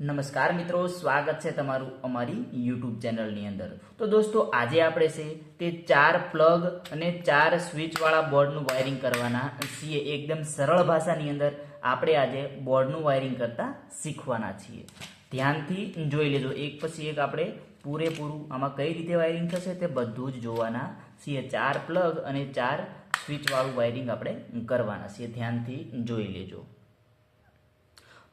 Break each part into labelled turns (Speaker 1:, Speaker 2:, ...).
Speaker 1: નમસ્કાર મિત્રો, સ્વાગત છે તમારું અમારી યુટ્યુબ ચેનલની અંદર. તો દોસ્તો, આજે આપણે છે તે ચાર પ્લગ અને ચાર સ્વિચવાળા બોર્ડનું વાયરિંગ કરવાના છીએ. એકદમ સરળ ભાષાની અંદર આપણે આજે બોર્ડનું વાયરિંગ કરતા શીખવાના છીએ. ધ્યાનથી જોઈ લેજો. એક પછી એક આપણે પૂરેપૂરું આમાં કઈ રીતે વાયરિંગ થશે તે બધું જ જોવાના છીએ. ચાર પ્લગ અને ચાર સ્વિચવાળું વાયરિંગ આપણે કરવાના છીએ. ધ્યાનથી જોઈ લેજો.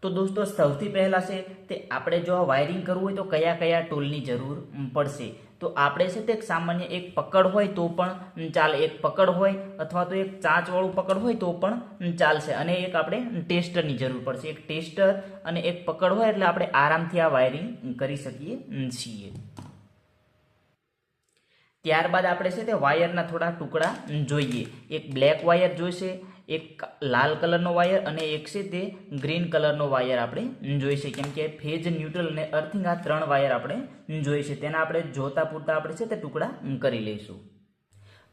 Speaker 1: તો દોસ્તો, સૌથી પહેલા છે તે આપણે જો આ વાયરિંગ કરવું હોય તો કયા કયા ટૂલની જરૂર પડશે? તો આપણે છે તે સામાન્ય એક પકડ હોય તો પણ ચાલે. એક પકડ હોય અથવા તો એક ચાંચવાળું પકડ હોય તો પણ ચાલશે અને એક આપણે ટેસ્ટરની જરૂર પડશે. એક ટેસ્ટર અને એક પકડ હોય એટલે આપણે આરામથી આ વાયરિંગ કરી શકીએ છીએ. ત્યારબાદ આપણે છે તે વાયરના થોડા ટુકડા જોઈએ. એક બ્લેક વાયર જોઈશે એક લાલ કલરનો વાયર અને એક છે તે ગ્રીન કલરનો વાયર આપણે જોઈશે કેમ કે ફેજ ન્યુટ્રલ અને અર્થિંગ આ ત્રણ વાયર આપણે જોઈશે તેના આપણે જોતા પૂરતા આપણે છે તે ટુકડા કરી લઈશું.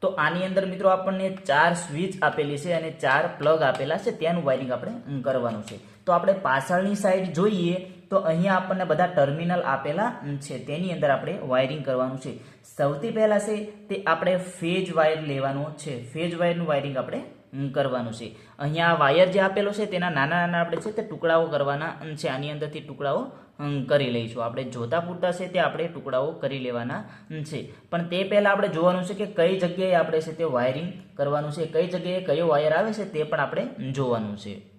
Speaker 1: તો આની અંદર મિત્રો આપણને ચાર સ્વિચ આપેલી છે અને ચાર પ્લગ આપેલા છે. ત્યાંનું વાયરિંગ આપણે કરવાનું છે. તો આપણે પાછળની સાઈડ જોઈએ તો અહીંયા આપણને બધા ટર્મિનલ આપેલા છે. તેની અંદર આપણે વાયરિંગ કરવાનું છે. સૌથી પહેલાં છે તે આપણે ફેજ વાયર લેવાનો છે. ફેજ વાયરનું વાયરિંગ આપણે કરવાનું છે. અહીંયા વાયર જે આપેલો છે તેના નાના નાના આપણે છે તે ટુકડાઓ કરવાના છે. આની અંદરથી ટુકડાઓ કરી લઈશું. આપણે જોતા પૂરતા છે તે આપણે ટુકડાઓ કરી લેવાના છે. પણ તે પહેલાં આપણે જોવાનું છે કે કઈ જગ્યાએ આપણે છે તે વાયરિંગ કરવાનું છે, કઈ જગ્યાએ કયો વાયર આવે છે તે પણ આપણે જોવાનું છે.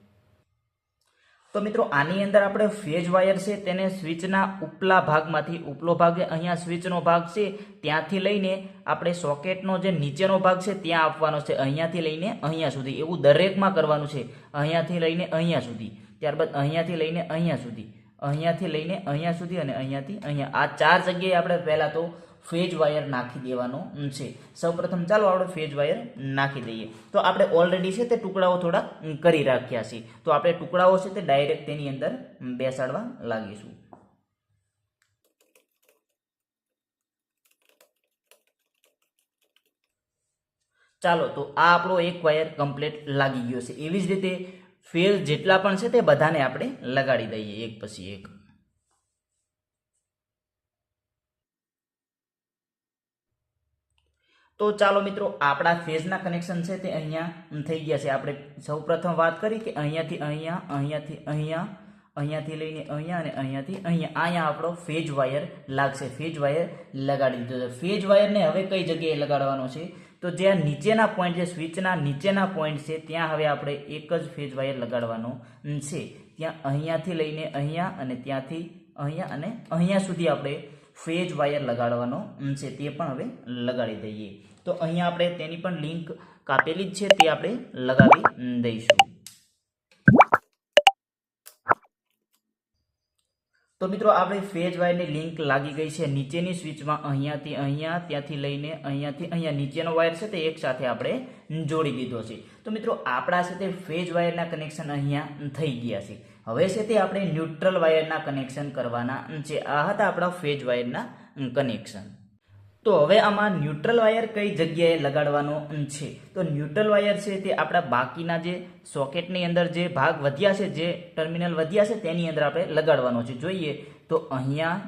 Speaker 1: તો મિત્રો, આની અંદર આપણે ફેજ વાયર છે, તેને સ્વિચના ઉપલા ભાગમાંથી, ઉપલો ભાગ અહીંયા સ્વિચનો ભાગ છે, ત્યાંથી લઈને આપણે સોકેટનો જે નીચેનો ભાગ છે, ત્યાં આપવાનો છે, અહીંયાથી લઈને અહીંયા સુધી. એવું દરેકમાં કરવાનું છે, અહીંયાથી લઈને અહીંયા સુધી. ત્યારબાદ અહીંયાથી લઈને અહીંયા સુધી. અહીંયાથી લઈને અહીંયા સુધી અને અહીંયાથી અહીંયા. આ ચાર જગ્યાએ આપણે પહેલાં તો ફેજ વાયર નાખી દેવાનો છે. સૌપ્રથમ ચાલો આપણે ફેજ વાયર નાખી દઈએ. તો આપણે ઓલરેડી છે તે ટુકડાઓ થોડા કરી રાખ્યા છે. તો આપણે ટુકડાઓ છે તે ડાયરેક્ટ તેની અંદર બેસાડવા લાગીશું. ચાલો, તો આ આપણો એક વાયર કમ્પ્લીટ લાગી ગયો છે. એવી જ રીતે ફેલ જેટલા પણ છે તે બધાને આપણે લગાડી દઈએ એક પછી એક. તો ચાલો મિત્રો, આપણા ફેઝના કનેક્શન છે તે અહીંયા થઈ ગયા છે. આપણે સૌપ્રથમ વાત કરી કે અહીંયાથી અહીંયા અહીંયાથી અહીંયા, અહીંયાથી લઈને અહીંયા અને અહીંયાથી અહીંયા. અહીંયા આપણો ફેજ વાયર લાગશે. ફેજ વાયર લગાડી દીધો છે. ફેજ વાયરને હવે કઈ જગ્યાએ લગાડવાનો છે? તો જ્યાં નીચેના પોઈન્ટ છે, સ્વિચના નીચેના પોઈન્ટ છે, ત્યાં હવે આપણે એક જ ફેજ વાયર લગાડવાનો છે. ત્યાં અહીંયાથી લઈને અહીંયા અને ત્યાંથી અહીંયા અને અહીંયા સુધી આપણે ફેજ વાયર લગાડવાનો છે તે પણ હવે લગાડી દઈએ. તો અહીંયા આપણે તેની પણ લિંક કાપેલી જ છે, તે આપણે લગાવી દઈશું. તો મિત્રો, આપણે ફેજ વાયરની લિંક લાગી ગઈ છે નીચેની સ્વિચમાં, અહીંયાથી અહીંયા, ત્યાંથી લઈને અહીંયાથી અહીંયા. નીચેનો વાયર છે તે એક સાથે આપણે જોડી દીધો છે. તો મિત્રો, આપણા છે તે ફેજ વાયરના કનેક્શન અહીંયા થઈ ગયા છે. હવે છે તે આપણે ન્યુટ્રલ વાયરના કનેક્શન કરવાના છે આ હતા આપણા ફેજ વાયરના કનેક્શન. તો હવે આમાં ન્યુટ્રલ વાયર કઈ જગ્યાએ લગાડવાનો છે? તો ન્યુટ્રલ વાયર છે તે આપણા બાકીના જે સોકેટની અંદર જે ભાગ વધ્યા છે, જે ટર્મિનલ વધ્યા છે, તેની અંદર આપણે લગાડવાનો છે. જોઈએ તો અહીંયા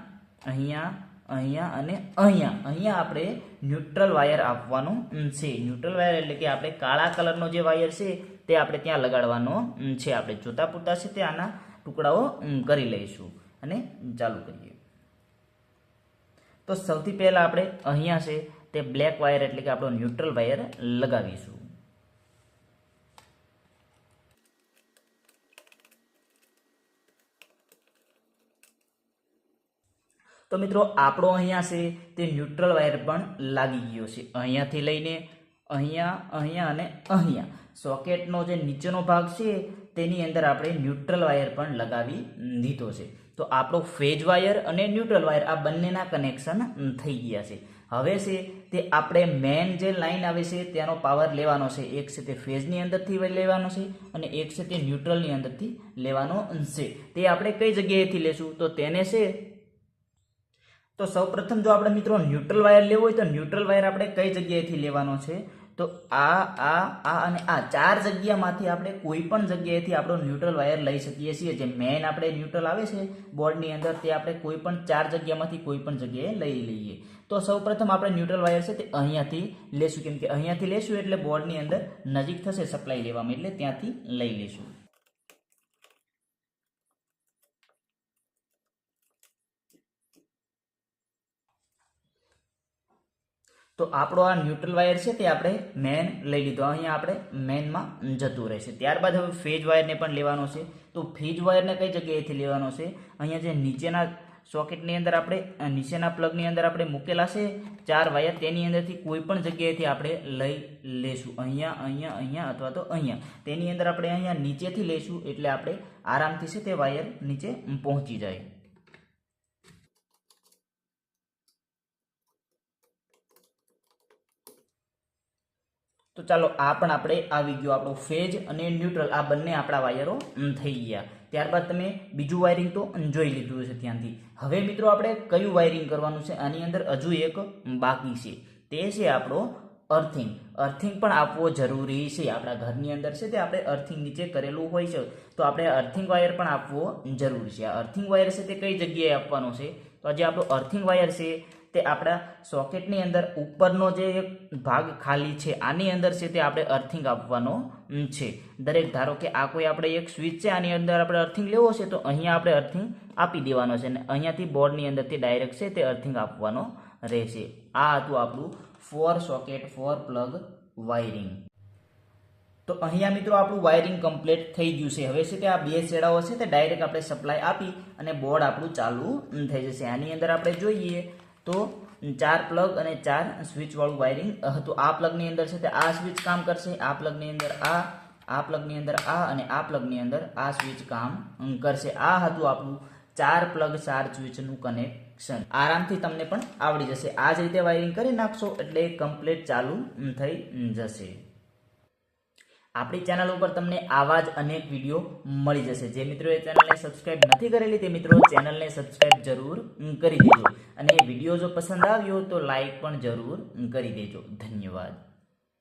Speaker 1: અહીંયા અહીંયા અને અહીંયા. અહીંયા આપણે ન્યુટ્રલ વાયર આપવાનું છે. ન્યુટ્રલ વાયર એટલે કે આપણે કાળા કલરનો જે વાયર છે, તે આપણે ત્યાં લગાડવાનો છે. આપણે જોતા પૂરતા છે તે આના ટુકડાઓ કરી લઈશું. અને ચાલુ કરીએ. તો સૌથી પહેલાં આપણે અહીંયા છે તે બ્લેક વાયર એટલે કે આપણો ન્યુટ્રલ વાયર લગાવીશું. તો મિત્રો, આપણો અહીંયા છે તે ન્યુટ્રલ વાયર પણ લાગી ગયો છે. અહીંયાથી લઈને અહીંયા અહીંયા અને અહીંયા. સોકેટનો જે નીચેનો ભાગ છે, તેની અંદર આપણે ન્યુટ્રલ વાયર પણ લગાવી દીધો છે. તો આપણો ફેજ વાયર અને ન્યુટ્રલ વાયર આ બંનેના કનેક્શન થઈ ગયા છે. હવે છે તે આપણે મેન જે લાઈન આવે છે તેનો પાવર લેવાનો છે. એક છે તે ફેઝની અંદરથી લેવાનો છે અને એક છે તે ન્યુટ્રલની અંદરથી લેવાનો છે. તે આપણે કઈ જગ્યાએથી લેશું? તો તેને છે તો સૌપ્રથમ જો આપણે મિત્રો ન્યુટ્રલ વાયર લેવો હોય તો ન્યુટ્રલ વાયર આપણે કઈ જગ્યાએથી લેવાનો છે? તો આ આ આ અને આ ચાર જગ્યામાંથી આપણે કોઈ પણ જગ્યાએથી આપણો ન્યુટ્રલ વાયર લઈ શકીએ છીએ. જે મેઇન આપણે ન્યુટ્રલ આવે છે બોર્ડની અંદર તે આપણે કોઈ પણ ચાર જગ્યામાંથી કોઈ પણ જગ્યાએ લઈ લઈએ. તો સૌપ્રથમ આપણે ન્યુટ્રલ વાયર છે તે અહીંયાથી લેશું. કેમ કે અહીંયાથી લેશું એટલે બોર્ડની અંદર નજીક થશે સપ્લાય લેવામાં, એટલે ત્યાંથી લઈ લેશું. તો આપણો આ ન્યુટ્રલ વાયર છે તે આપણે મેન લઈ લીધો. અહીંયા આપણે મેનમાં જતું રહેશે. ત્યારબાદ હવે ફેજ વાયરને પણ લેવાનો છે. તો ફેજ વાયરને કઈ જગ્યાએથી લેવાનો છે? અહીંયા જે નીચેના સોકેટની અંદર આપણે નીચેના પ્લગની અંદર આપણે મૂકેલા છે, ચાર વાયર તેની અંદરથી કોઈ પણ જગ્યાએથી આપણે લઈ લેશું. અહીંયા અહીંયા અહીંયા અથવા તો અહીંયા. તેની અંદર આપણે અહીંયા નીચેથી લઈશું એટલે આપણે આરામથી છે તે વાયર નીચે પહોંચી જાય. તો ચાલો આ પણ આપણે આવી ગયો આપણો ફેજ અને ન્યુટ્રલ, આ બંને આપણા વાયરો થઈ ગયા. ત્યારબાદ તમે બીજું વાયરિંગ તો જોઈ લીધું છે ત્યાંથી. હવે મિત્રો આપણે કયું વાયરિંગ કરવાનું છે? આની અંદર હજુ એક બાકી છે. તે છે આપણો અર્થિંગ અર્થિંગ પણ આપવો જરૂરી છે આપણા ઘરની અંદર છે તે આપણે અર્થિંગ નીચે કરેલું હોય છે. તો આપણે અર્થિંગ વાયર પણ આપવો જરૂરી છે. આ અર્થિંગ વાયર છે તે કઈ જગ્યાએ આપવાનો છે? તો આજે આપણો અર્થિંગ વાયર છે તે આપણા સોકેટની અંદર ઉપરનો જે ભાગ ખાલી છે, આની અંદર છે તે આપણે અર્થિંગ આપવાનો છે. દરેક ધારો કે આ કોઈ આપણે એક સ્વિચ છે, આની અંદર આપણે અર્થિંગ લેવો છે, તો અહીંયા આપણે અર્થિંગ આપી દેવાનો છે અને અહીંયાથી બોર્ડની અંદરથી ડાયરેક્ટ છે તે અર્થિંગ આપવાનો રહેશે. આ હતું આપણું four socket four plug wiring તો અહીંયા મિત્રો આપણું વાયરિંગ કમ્પ્લીટ થઈ ગયું છે. હવે છે કે આ બે છેડાઓ છે તે ડાયરેક્ટ આપણે સપ્લાય આપી અને બોર્ડ આપણું ચાલુ થઈ જશે. આની અંદર આપણે જોઈએ તો ચાર પ્લગ અને ચાર સ્વિચ વાળું વાયરિંગ હતું આ પ્લગની અંદર છે તે આ સ્વિચ કામ કરશે, આ પ્લગની અંદર આ આ પ્લગની અંદર આ અને આ પ્લગની અંદર આ સ્વિચ કામ કરશે. આ હતું આપણું ચાર પ્લગ ચાર સ્વિચનું કનેક્શન આરામથી તમને પણ આવડી જશે. આ જ રીતે વાયરિંગ કરી નાખશો એટલે કમ્પ્લીટ ચાલુ થઈ જશે. આપણી ચેનલ ઉપર તમને આવા જ અનેક વીડિયો મળી જશે. જે મિત્રોએ ચેનલને સબસ્ક્રાઇબ નથી કરેલી, તે મિત્રો ચેનલને સબસ્ક્રાઇબ જરૂર કરી દેજો. અને વીડિયો જો પસંદ આવ્યો તો લાઈક પણ જરૂર કરી દેજો. ધન્યવાદ.